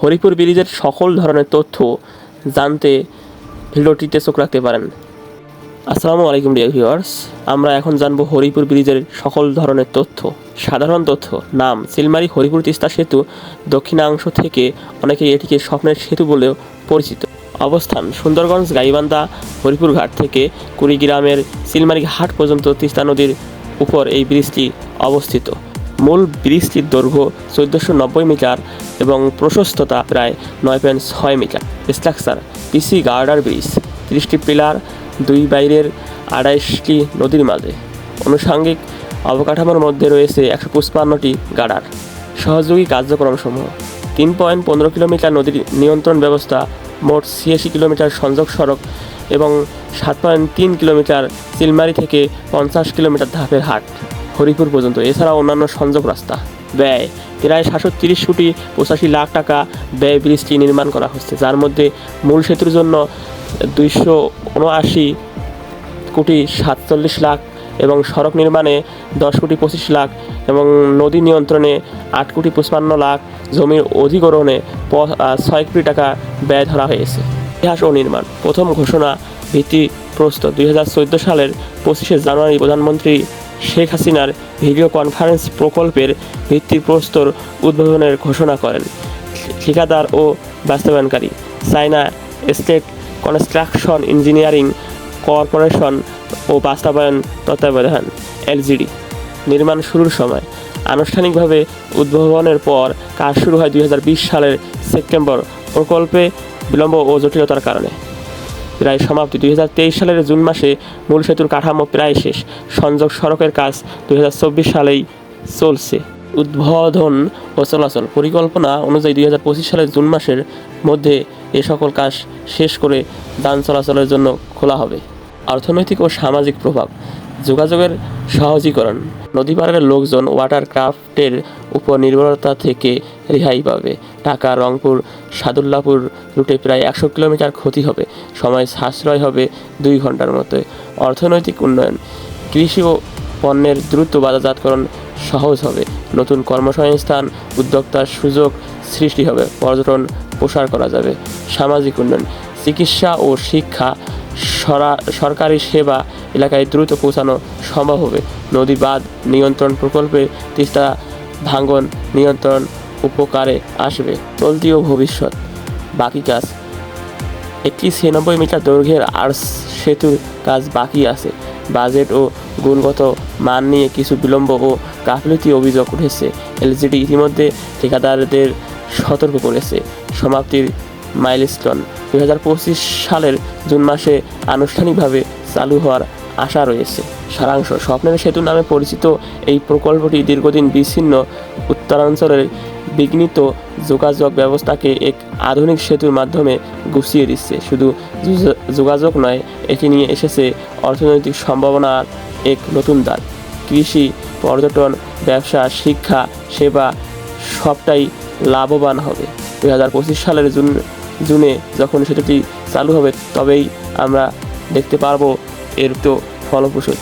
হরিপুর ব্রিজের সকল ধরনের তথ্য জানতে ভিডিওটিতে চোখ রাখতে পারেন। আসসালামু আলাইকুম ডিয়ার ভিউয়ার্স আমরা এখন জানব হরিপুর ব্রিজের সকল ধরনের তথ্য। সাধারণ তথ্য, নাম, সিলমারি, হরিপুর তিস্তা সেতু, দক্ষিণাংশ থেকে অনেকে এটিকে স্বপ্নের সেতু বলেও পরিচিত। অবস্থান, সুন্দরগঞ্জ, গাইবান্ধা হরিপুর ঘাট থেকে কুড়িগ্রামের সিলমারি ঘাট পর্যন্ত তিস্তা নদীর উপর এই ব্রিজটি অবস্থিত। মূল ব্রিজটির দৈর্ঘ্য চোদ্দোশো নব্বই মিটার এবং প্রশস্ততা প্রায় নয় পয়েন্ট ছয় metre. Structure PC girder bridge, তিরিশটি পিলার, দুই বাইরের আড়াইশটি নদীর মাঝে। আনুষাঙ্গিক অবকাঠামোর মধ্যে রয়েছে একশো পঁচপান্নটি গার্ডার। সহযোগী কার্যক্রমসমূহ, তিন পয়েন্ট পনেরো কিলোমিটার নদীর নিয়ন্ত্রণ ব্যবস্থা, মোট ছিয়াশি কিলোমিটার সংযোগ সড়ক এবং সাত পয়েন্ট তিন কিলোমিটার চিলমারি থেকে পঞ্চাশ কিলোমিটার ধাপের হাট। হরিপুর পর্যন্ত। এছাড়াও অন্যান্য সংযোগ রাস্তা। ব্যয়, প্রায় সাতশো তিরিশ কোটি পঁচাশি লাখ টাকা ব্যয় ব্রিজটি নির্মাণ করা হচ্ছে, যার মধ্যে মূল সেতুর জন্য দুইশো উনআশি কোটি সাতচল্লিশ লাখ এবং সড়ক নির্মাণে দশ কোটি পঁচিশ লাখ এবং নদী নিয়ন্ত্রণে আট কোটি পঁচপান্ন লাখ জমির অধিগ্রহণে ছয় কোটি টাকা ব্যয় ধরা হয়েছে। ইতিহাস ও নির্মাণ, প্রথম ঘোষণা ভিত্তি প্রস্তুত দুই হাজার চোদ্দ সালের পঁচিশে জানুয়ারি প্রধানমন্ত্রী শেখ হাসিনার ভিডিও কনফারেন্স প্রকল্পের ভিত্তিপ্রস্তর উদ্বোধনের ঘোষণা করেন। ঠিকাদার ও বাস্তবায়নকারী, China state construction engineering corporation ও বাস্তবায়ন তত্ত্বাবধান, এলজিডি, নির্মাণ শুরুর সময়। আনুষ্ঠানিকভাবে উদ্ভাবনের পর কাজ শুরু হয় দুই হাজার বিশ সালের সেপ্টেম্বর। প্রকল্পে বিলম্ব ও জটিলতার কারণে। প্রায় সমাপ্তি। দুই সালের জুন মাসে মূল সেতুর কাঠামো প্রায় শেষ। সংযোগ সড়কের কাজ দু হাজার চব্বিশ সালেই চলছে। উদ্বোধন ও চলাচল পরিকল্পনা অনুযায়ী দুই হাজার পঁচিশ সালের জুন মাসের মধ্যে এ সকল কাজ শেষ করে যান চলাচলের জন্য খোলা হবে। অর্থনৈতিক ও সামাজিক প্রভাব। যোগাযোগের সহজীকরণ। নদী পাড়ের লোকজন ওয়াটার ক্রাফটের উপর নির্ভরতা থেকে রেহাই পাবে। ঢাকা, রংপুর, সাদুল্লাপুর রুটে প্রায় একশো কিলোমিটার ক্ষতি হবে। সময় সাশ্রয় হবে দুই ঘণ্টার মতো। অর্থনৈতিক উন্নয়ন। কৃষি ও পণ্যের দ্রুত বাজারজাতকরণ সহজ হবে। নতুন কর্মসংস্থান, উদ্যোক্তার সুযোগ সৃষ্টি হবে। পর্যটন প্রসার করা যাবে। সামাজিক উন্নয়ন। চিকিৎসা ও শিক্ষা সরকারি সেবা এলাকায় দ্রুত পৌঁছানো সম্ভব হবে। নদী বাঁধ নিয়ন্ত্রণ প্রকল্পে তিস্তা ভাঙ্গন নিয়ন্ত্রণ উপকারে আসবে। চলতি ও ভবিষ্যৎ। বাকি কাজ। একটি ছিয়ানব্বই মিটার দৈর্ঘ্যের আর্স সেতুর কাজ বাকি আছে। বাজেট ও গুণগত মান নিয়ে কিছু বিলম্ব ও গাফিলতি অভিযোগ উঠেছে। এলজিডি ইতিমধ্যে ঠিকাদারদের সতর্ক করেছে। সমাপ্তির মাইলস্টোন। দুই হাজার পঁচিশ সালের জুন মাসে আনুষ্ঠানিকভাবে চালু হওয়ার আশা রয়েছে। সারাংশ স্বপ্নের সেতু নামে পরিচিত এই প্রকল্পটি দীর্ঘদিন বিচ্ছিন্ন উত্তরাঞ্চলের বিঘ্নিত যোগাযোগ ব্যবস্থাকে এক আধুনিক সেতুর মাধ্যমে গুছিয়ে দিচ্ছে। শুধু যোগাযোগ নয়, এটি নিয়ে এসেছে অর্থনৈতিক সম্ভাবনার এক নতুন দ্বার। কৃষি, পর্যটন, ব্যবসা, শিক্ষা, সেবা সবটাই লাভবান হবে। দুই হাজার পঁচিশ সালের জুন জুনে যখন সেতুটি চালু হবে তবেই আমরা দেখতে পারব এর তো ফলপ্রসূ।